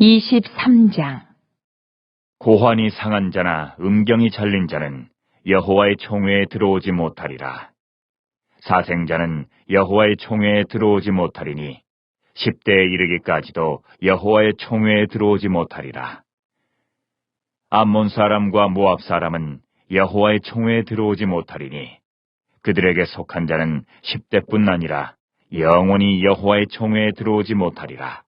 23장 고환이 상한 자나 음경이 잘린 자는 여호와의 총회에 들어오지 못하리라. 사생자는 여호와의 총회에 들어오지 못하리니 10대에 이르기까지도 여호와의 총회에 들어오지 못하리라. 암몬 사람과 모압 사람은 여호와의 총회에 들어오지 못하리니 그들에게 속한 자는 10대뿐 아니라 영원히 여호와의 총회에 들어오지 못하리라.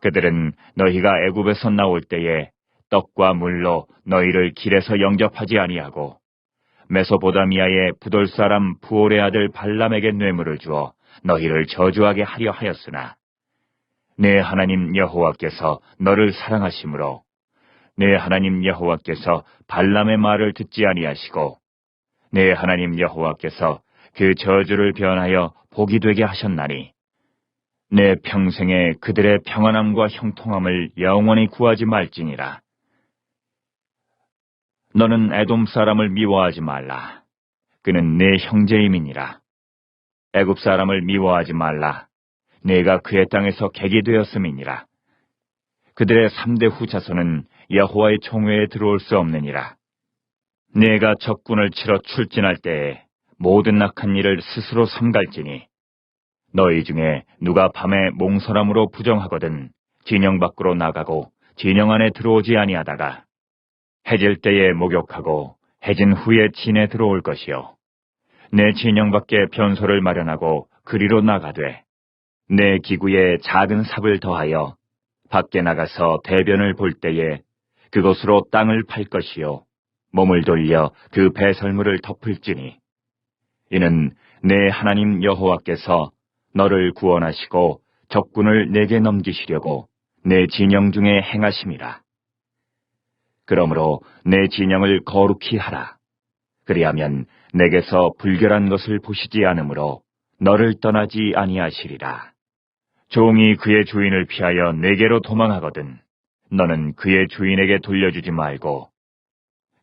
그들은 너희가 애굽에서 나올 때에 떡과 물로 너희를 길에서 영접하지 아니하고 메소보다미아의 부돌 사람 부올의 아들 발람에게 뇌물을 주어 너희를 저주하게 하려 하였으나 내 하나님 여호와께서 너를 사랑하심으로 내 하나님 여호와께서 발람의 말을 듣지 아니하시고 내 하나님 여호와께서 그 저주를 변하여 복이 되게 하셨나니 내 평생에 그들의 평안함과 형통함을 영원히 구하지 말지니라. 너는 에돔 사람을 미워하지 말라. 그는 내 형제임이니라. 애굽 사람을 미워하지 말라. 내가 그의 땅에서 객이 되었음이니라. 그들의 삼대 후자손은 여호와의 총회에 들어올 수 없느니라. 내가 적군을 치러 출진할 때에 모든 악한 일을 스스로 삼갈지니 너희 중에 누가 밤에 몽설함으로 부정하거든 진영 밖으로 나가고 진영 안에 들어오지 아니하다가 해질 때에 목욕하고 해진 후에 진에 들어올 것이요. 내 진영 밖에 변소를 마련하고 그리로 나가되 내 기구에 작은 삽을 더하여 밖에 나가서 대변을 볼 때에 그곳으로 땅을 팔 것이요. 몸을 돌려 그 배설물을 덮을지니. 이는 내 하나님 여호와께서 너를 구원하시고 적군을 내게 넘기시려고 내 진영 중에 행하심이라. 그러므로 내 진영을 거룩히 하라. 그리하면 내게서 불결한 것을 보시지 않으므로 너를 떠나지 아니하시리라. 종이 그의 주인을 피하여 내게로 도망하거든 너는 그의 주인에게 돌려주지 말고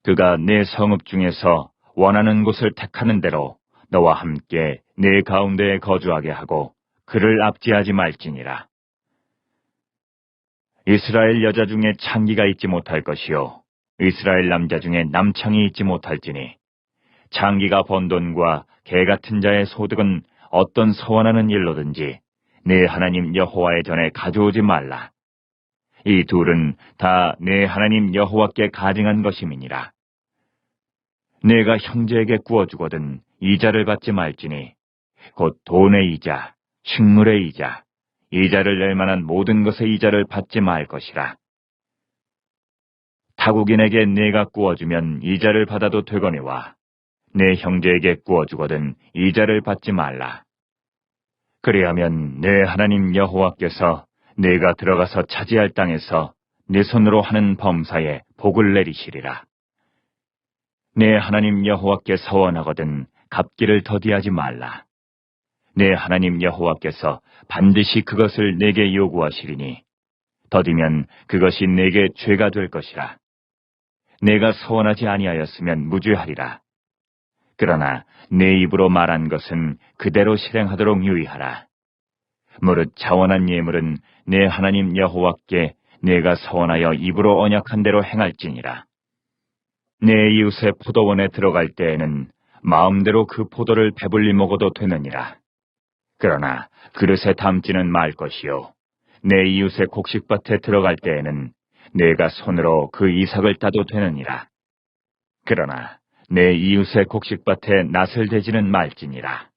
그가 내 성읍 중에서 원하는 곳을 택하는 대로 너와 함께 내 가운데에 거주하게 하고 그를 압제하지 말지니라. 이스라엘 여자 중에 창기가 있지 못할 것이요 이스라엘 남자 중에 남창이 있지 못할지니 창기가 번 돈과 개 같은 자의 소득은 어떤 서원하는 일로든지 내 하나님 여호와의 전에 가져오지 말라. 이 둘은 다 내 하나님 여호와께 가증한 것임이니라. 내가 형제에게 구워주거든 이자를 받지 말지니 곧 돈의 이자, 식물의 이자, 이자를 낼 만한 모든 것의 이자를 받지 말 것이라. 타국인에게 내가 구워주면 이자를 받아도 되거니와 내 형제에게 구워주거든 이자를 받지 말라. 그리하면 내 하나님 여호와께서 내가 들어가서 차지할 땅에서 내 손으로 하는 범사에 복을 내리시리라. 내 하나님 여호와께 서원하거든 갚기를 더디하지 말라. 내 하나님 여호와께서 반드시 그것을 내게 요구하시리니 더디면 그것이 내게 죄가 될 것이라. 내가 서원하지 아니하였으면 무죄하리라. 그러나 내 입으로 말한 것은 그대로 실행하도록 유의하라. 무릇 자원한 예물은 내 하나님 여호와께 내가 서원하여 입으로 언약한 대로 행할지니라. 내 이웃의 포도원에 들어갈 때에는 마음대로 그 포도를 배불리 먹어도 되느니라. 그러나 그릇에 담지는 말 것이요. 내 이웃의 곡식밭에 들어갈 때에는 내가 손으로 그 이삭을 따도 되느니라. 그러나 내 이웃의 곡식밭에 낫을 대지는 말지니라.